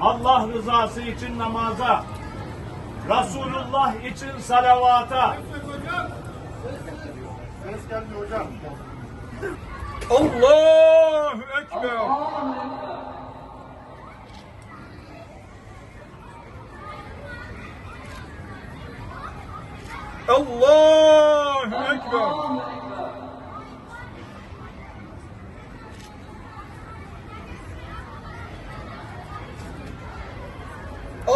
Allah rızası için namaza, Resulullah için salavata, Ses gelmiyor hocam. Allahu Ekber. Allahu Ekber.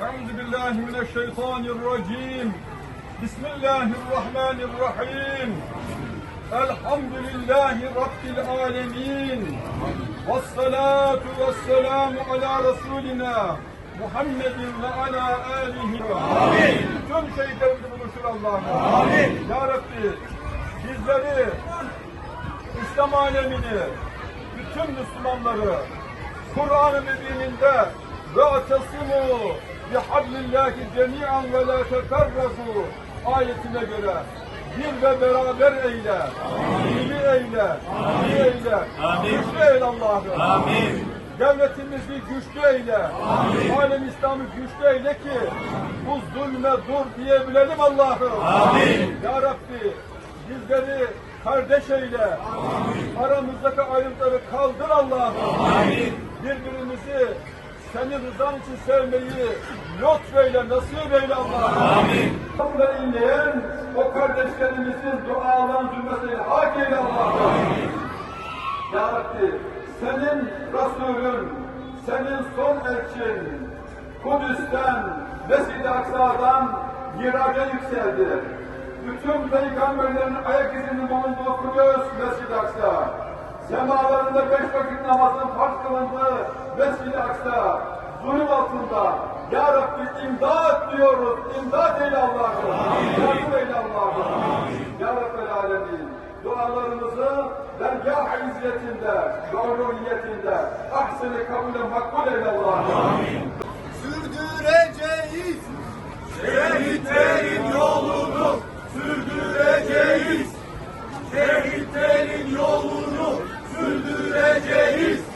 Euzu billahi mineşşeytanirracim. Bismillahirrahmanirrahim. Elhamdülillahi rabbil alamin. Ves salatu ves selamu ala resulina Muhammedin ve ala alihi. Amin. Tüm şehitlerimizi buluşur Allah'ım. Amin. Ya Rabbi bizleri İslam alemini bütün Müslümanları Kur'an-ı Mübin'inde ve atasimu bihablillahi cemi'an ve la teferrazu ayetine göre bir ve beraber eyle, iyi eyle, iyi eyle, güçlü eyle Allah'ım. Amin. Devletimizi güçlü eyle, alem İslam'ı güçlü eyle ki bu zulme dur diyebilelim Allah'ım. Amin. Ya Rabbi bizleri kardeş eyle. Aramızdaki ayrıntıları kaldır Allah'ım. Birbirimizi senin rızan için sevmeyi lütfeyle, nasip eyle Allah'ım. Amin. Kabul eyleyen o kardeşlerimizin dualarını zümresiyle hak eyle Allah'ım. Ya Rabbi senin Resulün, senin son elçin Kudüs'ten, Mescid-i Aksa'dan miraca yükseldi. Bütün peygamberlerin ayak izinin bulunduğu Kudüs, Mescid-i Aksa. Semalarında beş vakit namazın farz kılındığı Mescid-i Aksa. Altında. Ya Rabbi imdat diyoruz. İmdat eyle Allah'ım. Yardım eyle Allah'ım. Ya Rabbel Alemin. Dualarımızı dergâh izzetinde, doğruliyetinde, ahseni kabule makbul eyle Allah'ım. Sürdüreceğiz. Şehitlerin yolunu sürdüreceğiz. Şehitlerin yolunu sürdüreceğiz.